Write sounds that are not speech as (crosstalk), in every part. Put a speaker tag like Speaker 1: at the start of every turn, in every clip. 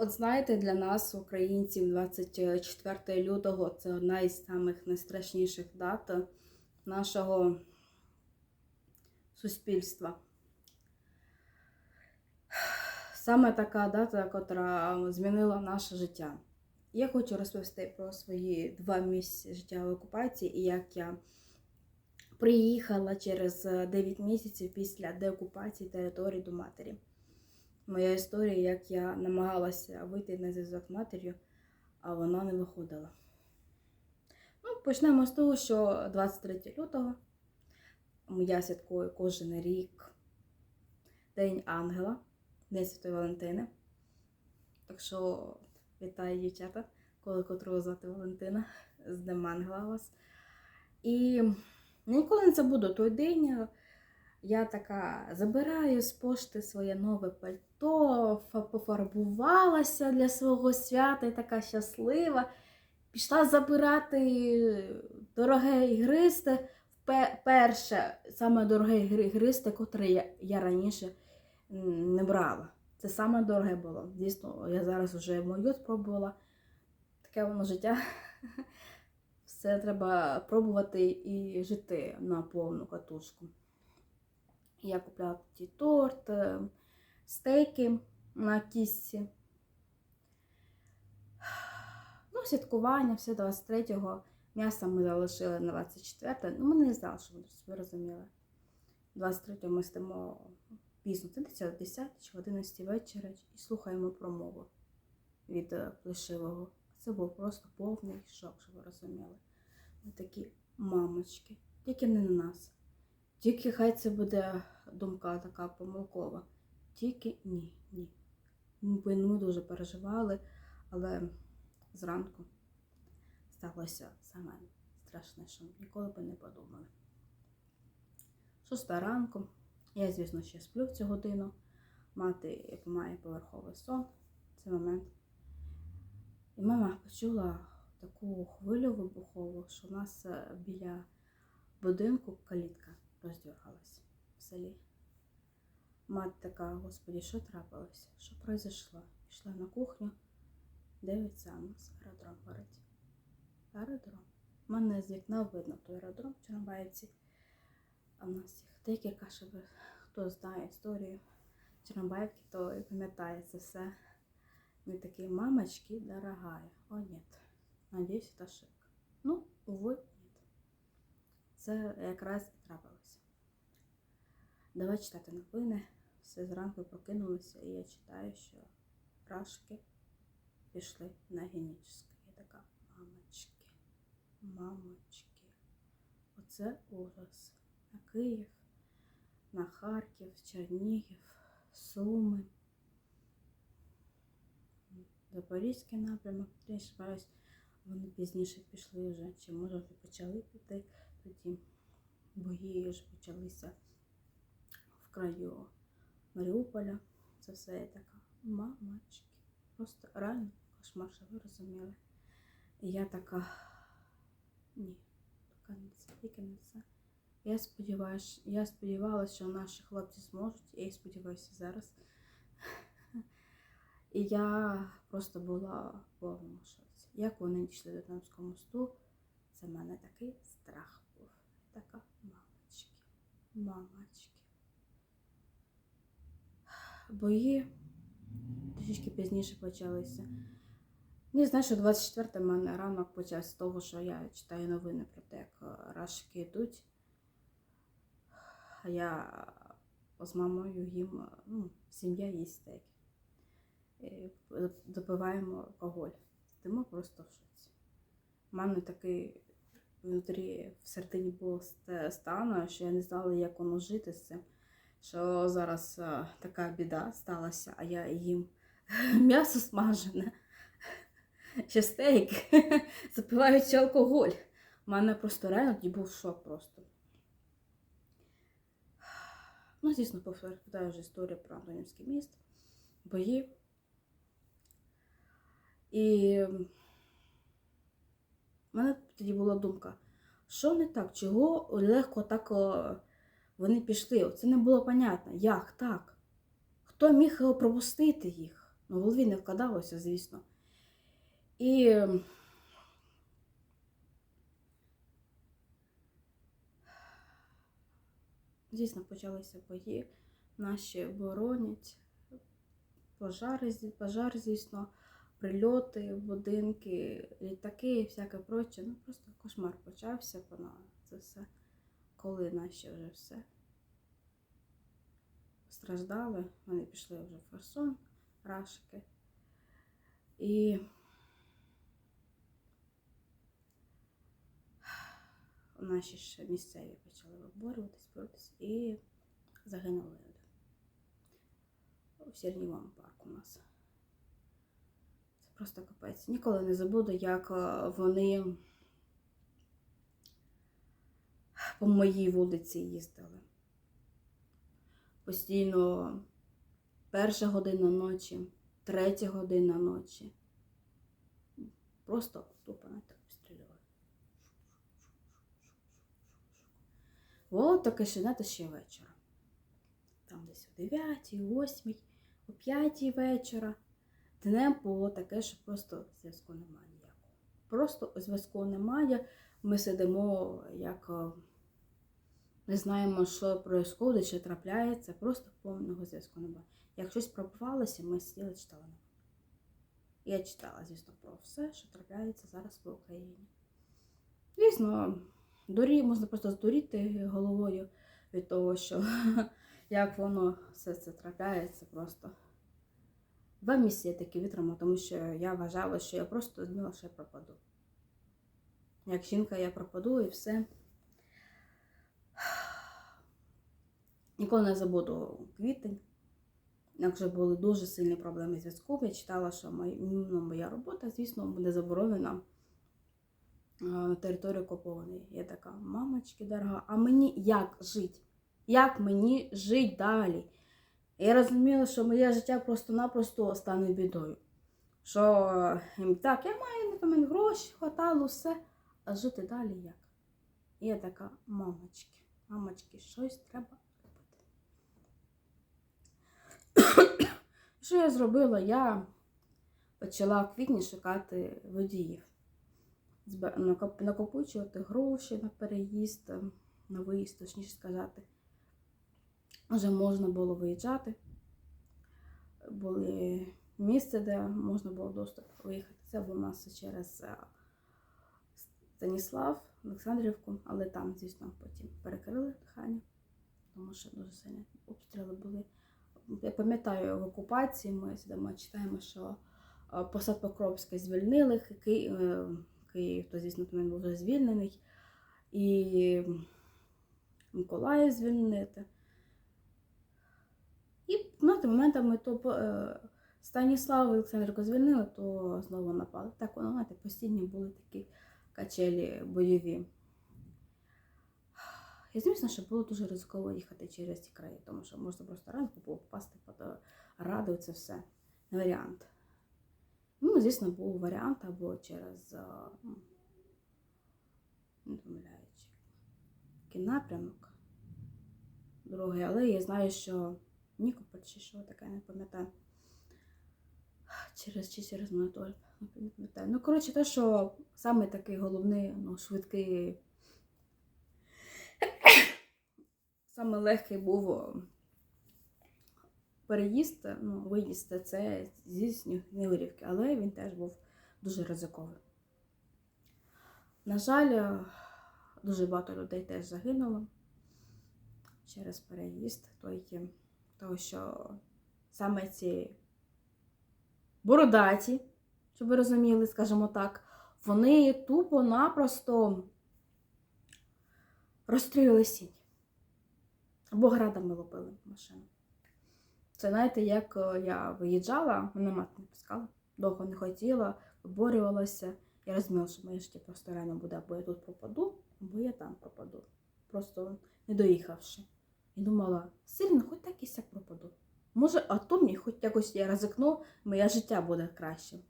Speaker 1: От знаєте, для нас, українців, 24 лютого це одна із самих найстрашніших дат нашого суспільства. Саме така дата, яка змінила наше життя. Я хочу розповісти про свої два місяці життя в окупації і як я приїхала через 9 місяців після деокупації території до матері. Моя історія, як я намагалася вийти на зв'язок з матір'ю, а вона не виходила. Ну, почнемо з того, що 23 лютого я святкую кожен рік День Ангела, День Святої Валентини. Так що вітаю дівчата, коли котрого звати Валентина, з Днем Ангела вас. І ніколи не забуду той день. Я така забираю з пошти своє нове пальто, пофарбувалася для свого свята і така щаслива. Пішла забирати дороге ігристе. Пе- Перше, саме дороге ігри- ігристе, котре я, раніше не брала. Це саме дороге було. Дійсно, я зараз вже мою спробувала. Таке воно життя. (laughs) Все треба пробувати і жити на повну катушку. Я купляла ті торт, е, стейки на кісці. Ну, святкування, все 23-го. М'ясо ми залишили на 24 Ну, ми не знали, що ви розуміли. 23-го ми стимо пізно, це десь о 10 чи 11 вечора і слухаємо промову від е, Плешивого. Це був просто повний шок, щоб ви розуміли. Ми такі мамочки, тільки не на нас. Тільки хай це буде думка така помилкова. Тільки ні, ні. Ми, ми дуже переживали, але зранку сталося саме страшне, що ніколи б не подумали. Шоста ранку. Я, звісно, ще сплю в цю годину. Мати має поверховий сон в цей момент. І мама почула таку хвилю вибухову, що в нас е, біля будинку калітка роздергалась в селі. Мать така, господі, що трапилося? Що произошло? Пішла на кухню, дивиться, а нас аеродром горить. Аеродром. У мене з вікна видно той аеродром в. А в нас їх декілька, щоб хто знає історію Чорнобаївки, то і пам'ятає це все. Ми такі, мамочки, дорогая. О, нет. Надіюсь, це ошибка. Ну, увы, нет. Це якраз і трапилося. Давай читати новини. Все зранку прокинулися, і я читаю, що рашки пішли на генічне. Я така, мамочки, мамочки. Оце ужас. На Київ, на Харків, Чернігів, Суми. Запорізький напрямок, я сподіваюсь, вони пізніше пішли вже, чи може вже почали піти тоді. Бої вже почалися краю Маріуполя. Це все я така, мамочки. Просто реально кошмар, що ви розуміли. І я така, ні, така не це, тільки не це. Я сподіваюся, я сподівалася, що наші хлопці зможуть, я і сподіваюся зараз. (laughs) І я просто була в повному шоці. Як вони дійшли до Кримського мосту, це в мене такий страх був. Така мамочки, мамочки. Бої трішки пізніше почалися. Не знаю, що 24 в мене ранок почався з того, що я читаю новини про те, як е, рашки йдуть. А я з мамою їм, е, ну, сім'я їсть стейки. І допиваємо алкоголь. Сидимо просто в шоці. У мене такий внутрі в середині був ст- стан, що я не знала, як воно жити з цим. Що зараз е, така біда сталася, а я їм (laughs) м'ясо смажене, ще стейк, (laughs) запиваючи алкоголь. У мене просто реально був шок просто. Ну, звісно, повертаю вже історію про Антонівський міст, бої. І в мене тоді була думка, що не так, чого легко так о, вони пішли. Це не було понятно. Як так? Хто міг пропустити їх? Ну, в голові не вкладалося, звісно. І Звісно, почалися бої. Наші боронять, пожари, пожар, звісно, прильоти, будинки, літаки і всяке проче. Ну просто кошмар почався на це все. Коли наші вже все страждали, вони пішли вже в Херсон, Рашики. І наші ж місцеві почали виборюватись, боротись і загинули люди. У Сірнівому парку у нас. Це просто капець. Ніколи не забуду, як е, вони по моїй вулиці їздили. Постійно перша година ночі, третя година ночі. Просто тупо на так обстрілювали. От таке ще знаєте, ще вечора. Там десь о 9, 8, о 5 вечора. Днем було таке, що просто зв'язку немає ніякого. Просто зв'язку немає. Ми сидимо, як е, не знаємо, що відбувається, що трапляється, просто повного зв'язку немає. Як щось пробувалося, ми сиділи, читали. Я читала, звісно, про все, що трапляється зараз в Україні. Звісно, дурі, можна просто здуріти головою від того, що (laughs) як воно все це трапляється просто. Два місяці я таки витримала, тому що я вважала, що я просто думала, що я пропаду. Як жінка я пропаду і все. Ніколи не забуду квітень. Якщо були дуже сильні проблеми зв'язку, я читала, що моя, ну, моя робота, звісно, буде заборонена е, на території окупованої. Я така, мамочки дорога, а мені як жити? Як мені жити далі? Я розуміла, що моє життя просто-напросто стане бідою. Що ем, так, я маю на мене гроші, хватало, все, а жити далі як? І я така, мамочки, мамочки, щось треба Що я зробила? Я почала в квітні шукати водіїв, накопичувати гроші на переїзд, на виїзд, точніше сказати. Вже можна було виїжджати. Були місце, де можна було доступ виїхати. Це було нас через е, Станіслав, Олександрівку, але там, звісно, потім перекрили дихання, тому що дуже сильні обстріли були. Я пам'ятаю, в окупації ми сидимо, читаємо, що е, посад Покровська звільнили, Ки- е, Київ, то, звісно, він був звільнений, і Миколаїв звільнити. І на той момент ми то е, і Олександрівку звільнили, то знову напали. Так воно, знаєте, постійні були такі качелі бойові. І звісно, що було дуже ризиково їхати через ці краї, тому що можна просто ранку було попасти під е, раду, це все не варіант. Ну, звісно, був варіант або через е, не помиляючи, напрямок другий, але я знаю, що Нікополь чи що таке, не пам'ятаю. Через чи через Монотоль, не пам'ятаю. Ну, коротше, те, що саме такий головний, ну, швидкий, саме легкий був переїзд, ну, виїзд це зі Снігурівки, але він теж був дуже ризиковий. На жаль, е, дуже багато людей теж загинуло через переїзд, той, е, того, що саме ці бородаті, щоб ви розуміли, скажімо так, вони тупо-напросто розстрілювали сінь. Або градами лупили машину. Це знаєте, як е, я виїжджала, мене мати не пускала, довго не хотіла, виборювалася. Я розуміла, що моє життя просто реально буде, або я тут пропаду, або я там пропаду. Просто не доїхавши. І думала, сильно, хоч так і сяк пропаду. Може, а то мені хоч якось я ризикну, моє життя буде кращим.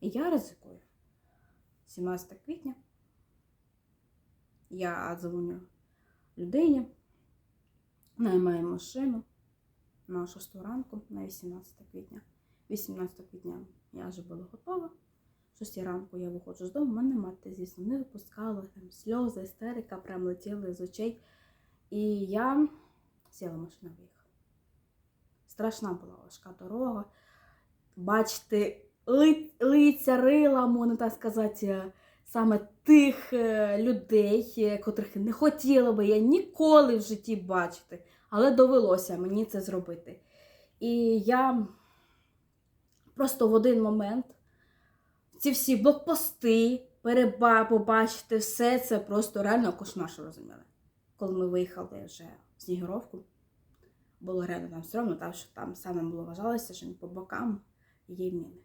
Speaker 1: І я ризикую. 17 квітня я дзвоню людині, наймаю машину, на 6 ранку, на 18 квітня. 18 квітня я вже була готова. 6 ранку я виходжу з дому, мене мати, звісно, не випускала, там сльози, істерика прям летіли з очей. І я сіла в машину виїхала. Страшна була важка дорога. Бачити ли, лиця рила, можна так сказати, саме тих е, людей, е, котрих не хотіла би я ніколи в житті бачити, але довелося мені це зробити. І я просто в один момент ці всі блокпости, переба, побачити все це просто реально кошмар, що розуміли. Коли ми виїхали вже в Снігуровку, було реально там стрьомно, тому що там саме було вважалося, що по бокам є міни.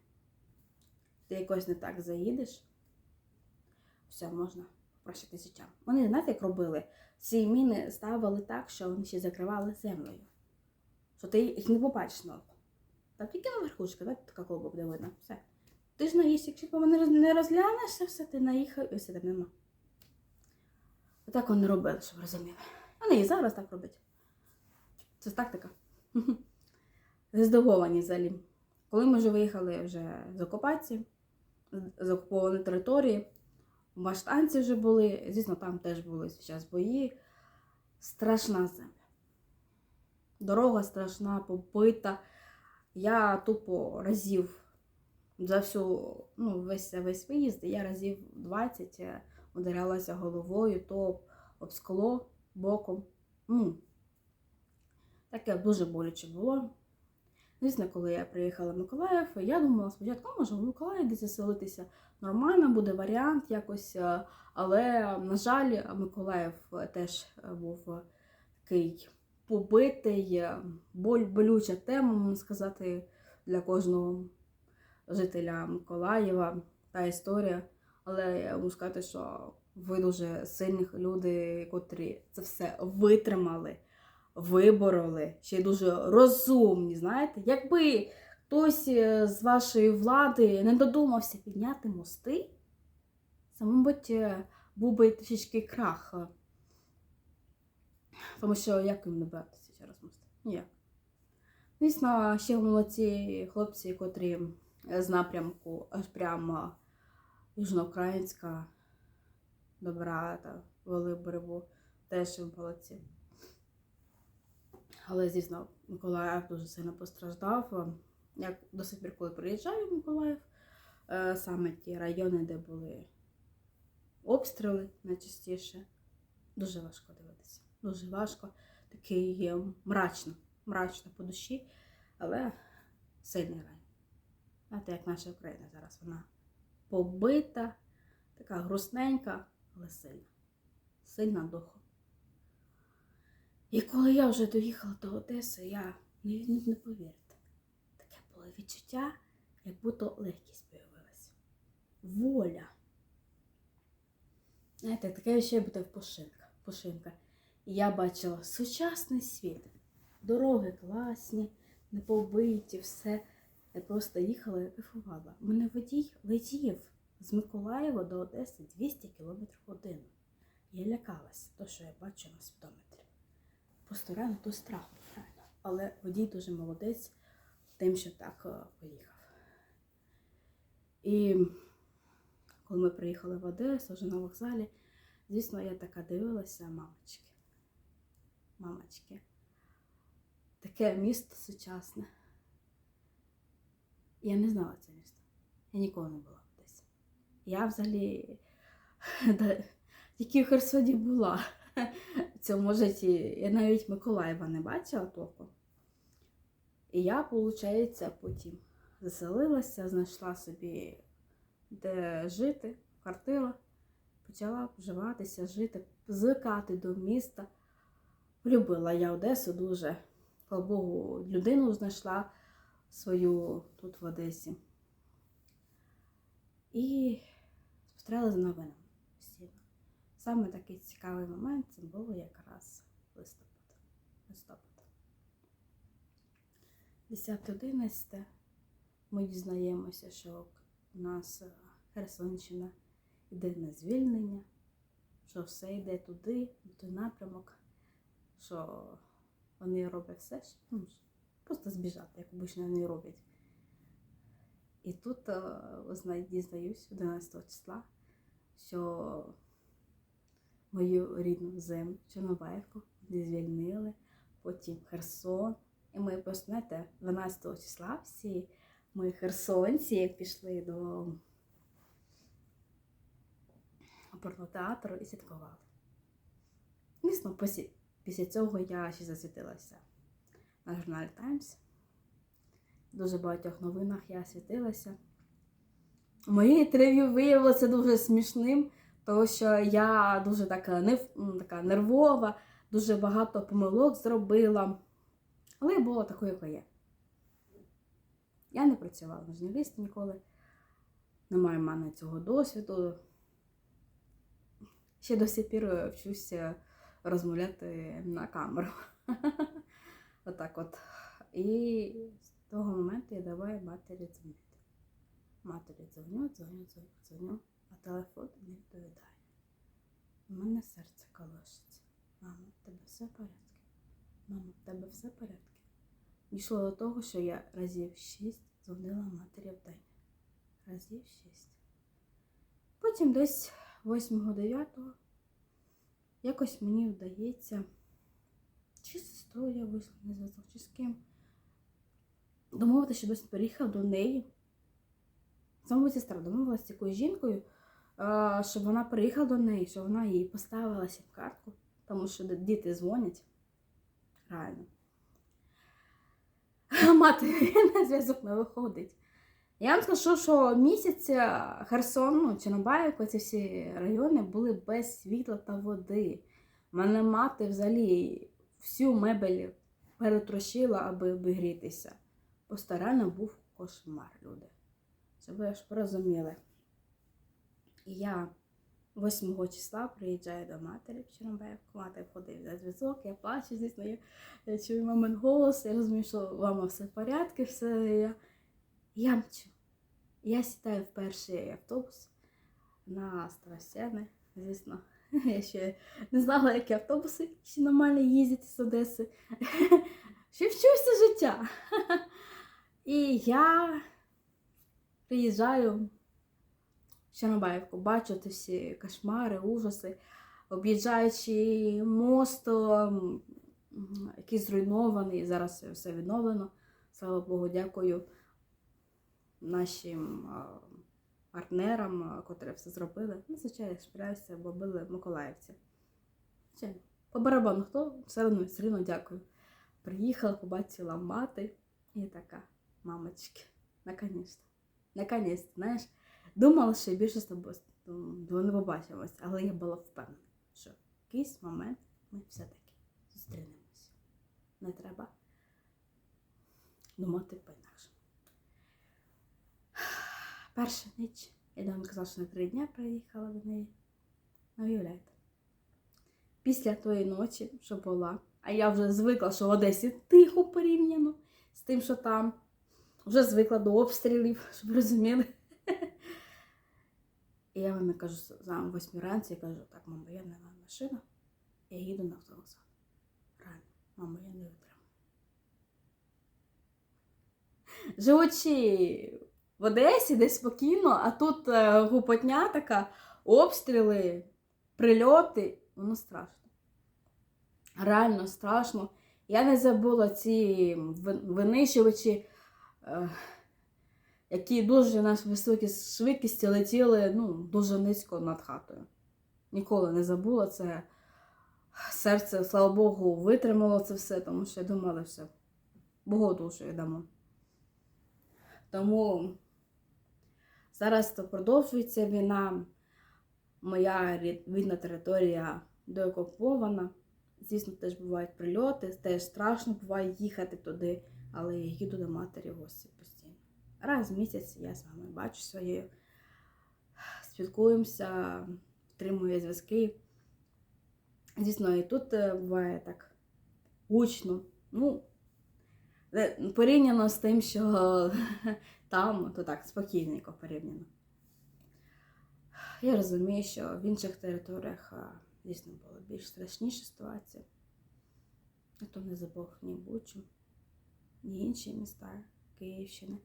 Speaker 1: Ти якось не так заїдеш, все, можна прощати життя. Вони, знаєте, як робили? Ці міни ставили так, що вони ще закривали землею. Що ти їх не побачиш на око. Тільки на верхушка, так, така колба буде видно. Все. Ти ж наїсть, якщо по мене не розглянешся, все, ти наїхав і все там нема. Отак вони робили, щоб розуміли. Вони і зараз так роблять. Це тактика. (laughs) Здивовані взагалі. Коли ми вже виїхали вже з окупації, з окупованої території, в Баштанці вже були, звісно, там теж були зараз бої. Страшна земля. Дорога страшна, побита. Я тупо разів за всю, ну, весь, весь виїзд, я разів 20 е, ударялася головою, то об скло боком. Ну, таке дуже боляче було. Звісно, коли я приїхала в Миколаїв, я думала спочатку, «Ну, може, в Миколаїв десь заселитися нормально, буде варіант якось. е, Але, на жаль, Миколаїв е, теж е, був такий побитий, боль, болюча тема, можна сказати, для кожного жителя Миколаєва та історія. Але я можу сказати, що ви дуже сильні люди, котрі це все витримали, вибороли, ще й дуже розумні. Знаєте, якби хтось е, з вашої влади не додумався підняти мости, це, мабуть, е, був би трішечки крах. Тому що як їм не братися через мости? Ніяк. Звісно, ще молодці хлопці, котрі з напрямку аж прямо Южноукраїнська, Добра та Велибореву, теж молодці. Але, звісно, Миколаїв дуже сильно постраждав. Я до сих пір, коли приїжджаю в Миколаїв, е, саме ті райони, де були обстріли найчастіше, дуже важко дивитися. Дуже важко. Такий е, мрачно, мрачно по душі, але сильний рай. Знаєте, як наша Україна зараз, вона побита, така грустненька, але сильна. Сильна духом. І коли я вже доїхала до Одеси, я не, не, не повірите. Таке було відчуття, як будто легкість появилася. Воля. Знаєте, таке ще буде пошинка. пошинка. І я бачила сучасний світ. Дороги класні, не побиті, все. Я просто їхала і кайфувала. Мене водій летів з Миколаєва до Одеси 200 км годину. Я лякалася, то, що я бачу на спідометрі. Просто реально то страх реально. Але водій дуже молодець тим, що так е, поїхав. І коли ми приїхали в Одесу, вже на вокзалі, звісно, я така дивилася, мамочки. Мамочки. Таке місто сучасне. Я не знала це місто. Я ніколи не була в Одесі. Я взагалі (laughs) тільки в Херсоні була. В цьому житті. Я навіть Миколаєва не бачила толком. І я, виходить, потім заселилася, знайшла собі де жити, квартиру, почала вживатися, жити, звикати до міста. Любила я Одесу дуже. Слава Богу, людину знайшла свою тут в Одесі. І спостерігала за новинами. Саме такий цікавий момент це було якраз листопад. листопад. 10-11 ми дізнаємося, що у нас е, Херсонщина йде на звільнення, що все йде туди, в той напрямок, що вони роблять все, що- ну, просто збіжати, як обично вони роблять. І тут е, дізнаюсь 11 числа, що мою рідну землю, Чорнобаївку, вони звільнили, потім Херсон. І ми просто, знаєте, 12 числа всі ми херсонці пішли до оперного театру і святкували. Звісно, після, цього я ще засвітилася на журналі Times. В дуже багатьох новинах я світилася. Моє інтерв'ю виявилося дуже смішним, тому що я дуже така, нев- м, така нервова, дуже багато помилок зробила. Але я була такою, яка є. Я не працювала на журналістом ніколи. Немає в мене цього досвіду. Ще до сих пір вчуся розмовляти на камеру. (laughs) Отак от. І з того моменту я давай матері дзвонити. Матері дзвоню, дзвоню, дзвоню, дзвоню, а телефон не відповідає. У мене серце колошиться. Мамо, в тебе все в порядку? Мамо, в тебе все в порядку? Дійшло до того, що я разів шість дзвонила матері в день. Разів шість. Потім десь 8-9 якось мені вдається, чи з сестрою я вийшла на зв'язок, чи з ким. Домовитися, що десь переїхав до неї. Саме сестра домовилася з якоюсь жінкою, щоб вона приїхала до неї, щоб вона їй поставила сім-картку, тому що діти дзвонять. Реально. Мати (laughs) на зв'язок не виходить. Я вам скажу, що місяць е, Херсон, ну, Чорнобаївка, ці всі райони були без світла та води. Мене мати взагалі всю мебель перетрощила, аби обігрітися. Просто був кошмар, люди. Щоб ви ж порозуміли. І я 8 числа приїжджаю до матері в Чорнобаївку, мати входить на зв'язок, я плачу, звісно, я, чую мамин голос, я розумію, що мама все в порядку, все я, я мчу. Я сідаю в перший автобус на Старосяни, звісно. (laughs) Я ще не знала, які автобуси ще нормально їздять з Одеси. (laughs) Ще вчуся життя. (laughs) І я приїжджаю Чорнобаївку, бачу ті всі кошмари, ужаси, об'їжджаючи мост, який зруйнований, зараз все відновлено. Слава Богу, дякую нашим партнерам, котрі все зробили. Ну, звичайно, спираюся, бо були миколаївці. По барабану хто, все одно, все одно дякую. Приїхала, побачила мати і така, мамочки, наконець-то. Наконець, знаєш, думала, що я більше з тобою м, не побачимось, але я була впевнена, що в якийсь момент ми все-таки зустрінемося. Не треба думати по-інакшому. Перша ніч, я вам казала, що на три дні приїхала до неї. Ну, уявляєте. Після тої ночі, що була, а я вже звикла, що в Одесі тихо порівняно з тим, що там. Вже звикла до обстрілів, щоб розуміли. І я вам кажу, за восьмій ранці, я кажу, так, мамо, я не маю машина, я їду на автовокзал. Реально, мамо, я не витримаю. Живучи в Одесі, десь спокійно, а тут е, гупотня така, обстріли, прильоти, воно страшно. Реально страшно. Я не забула ці винищувачі, е, які дуже на високій швидкості летіли ну, дуже низько над хатою. Ніколи не забула це. Серце, слава Богу, витримало це все, тому що я думала, все, Богу душу віддамо. Тому зараз то продовжується війна. Моя рід- рідна територія деокупована. Звісно, теж бувають прильоти, теж страшно буває їхати туди, але я їду до матері гості. Раз в місяць я з вами бачу своєю, спілкуємося, втримую зв'язки. Звісно, і тут е, буває так гучно. Ну, е, порівняно з тим, що (laughs) там, то так, спокійненько порівняно. Я розумію, що в інших територіях а, дійсно була більш страшніша ситуація. Ніхто не забув ні Бучу, і інші міста Київщини.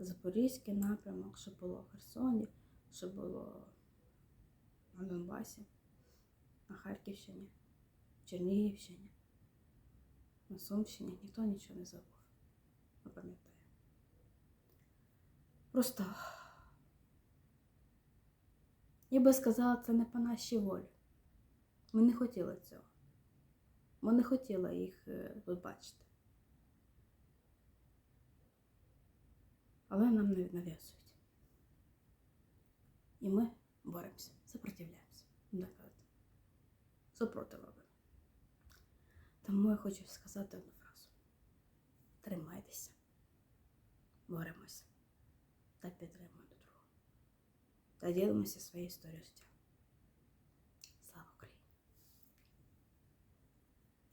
Speaker 1: Запорізький напрямок, що було в Херсоні, що було на Донбасі, на Харківщині, Чернігівщині, на Сумщині. Ніхто нічого не забув. Не пам'ятаю. Просто я би сказала, це не по нашій волі. Ми не хотіли цього. Ми не хотіли їх е, тут бачити. Але нам не нав'язують. І ми боремося, сопротивляємося. Напевно. Супротив робимо. Тому я хочу сказати одну фразу. Тримайтеся, боремося та підтримуємо до другого. Та ділимося своєю історією життя.